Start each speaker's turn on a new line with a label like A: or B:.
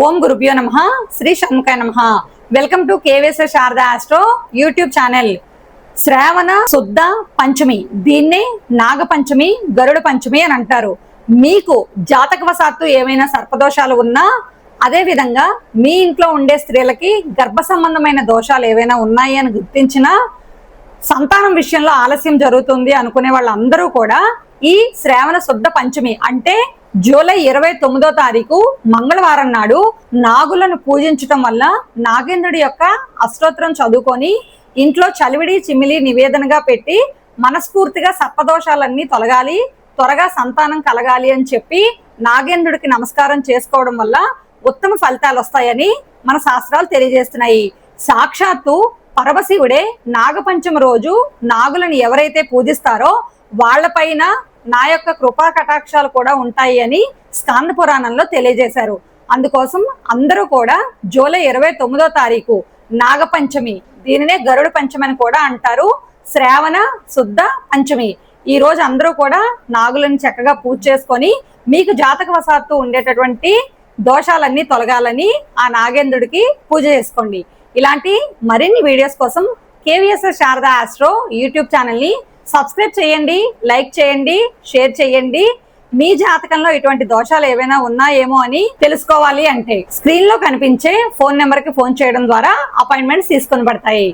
A: ఓం గురుభ్యో నమ. శ్రీ షణ్ముఖాయ నమ. Welcome to KVS Sharada astro YouTube channel. శ్రావణ శుద్ధ పంచమి. దీన్నే నాగపంచమి గరుడ పంచమి అని అంటారు. మీకు జాతకవశాత్తు ఏమైనా సర్పదోషాలు ఉన్నా అదే విధంగా మీ ఇంట్లో ఉండే స్త్రీలకి గర్భ సంబంధమైన దోషాలు ఏవైనా ఉన్నాయి అని గుర్తించినా సంతానం విషయంలో ఆలస్యం జరుగుతుంది అనుకునే వాళ్ళందరూ కూడా ఈ శ్రావణ శుద్ధ పంచమి అంటే జూలై ఇరవై తొమ్మిదో తారీఖు మంగళవారం నాడు నాగులను పూజించటం వల్ల నాగేంద్రుడి యొక్క అష్టోత్తరం చదువుకొని ఇంట్లో చలివిడి చిమిలి నివేదనగా పెట్టి మనస్ఫూర్తిగా సర్పదోషాలన్నీ తొలగాలి త్వరగా సంతానం కలగాలి అని చెప్పి నాగేంద్రుడికి నమస్కారం చేసుకోవడం వల్ల ఉత్తమ ఫలితాలు వస్తాయని మన శాస్త్రాలు తెలియజేస్తున్నాయి. సాక్షాత్తు పరమశివుడే నాగపంచమి రోజు నాగులను ఎవరైతే పూజిస్తారో వాళ్ళపైన నా యొక్క కృపా కటాక్షాలు కూడా ఉంటాయి అని స్కాంద పురాణంలో తెలియజేశారు. అందుకోసం అందరూ కూడా జూలై ఇరవై తొమ్మిదో తారీఖు నాగపంచమి దీనినే గరుడ పంచమి అని కూడా అంటారు. శ్రావణ శుద్ధ పంచమి. ఈ రోజు అందరూ కూడా నాగులను చక్కగా పూజ చేసుకొని మీకు జాతకవశాత్తు ఉండేటటువంటి దోషాలన్నీ తొలగాలని ఆ నాగేంద్రుడికి పూజ చేసుకోండి. ఇలాంటి మరిన్ని వీడియోస్ కోసం కేవీఎస్ శారదా ఆస్ట్రో యూట్యూబ్ ఛానల్ని సబ్స్క్రైబ్ చేయండి లైక్ చేయండి షేర్ చేయండి. మీ జాతకంలో ఇటువంటి దోషాలు ఏవైనా ఉన్నాయేమో అని తెలుసుకోవాలి అంటే స్క్రీన్లో కనిపించే ఫోన్ నెంబర్కి ఫోన్ చేయడం ద్వారా అపాయింట్మెంట్స్ తీసుకొని పడతాయి.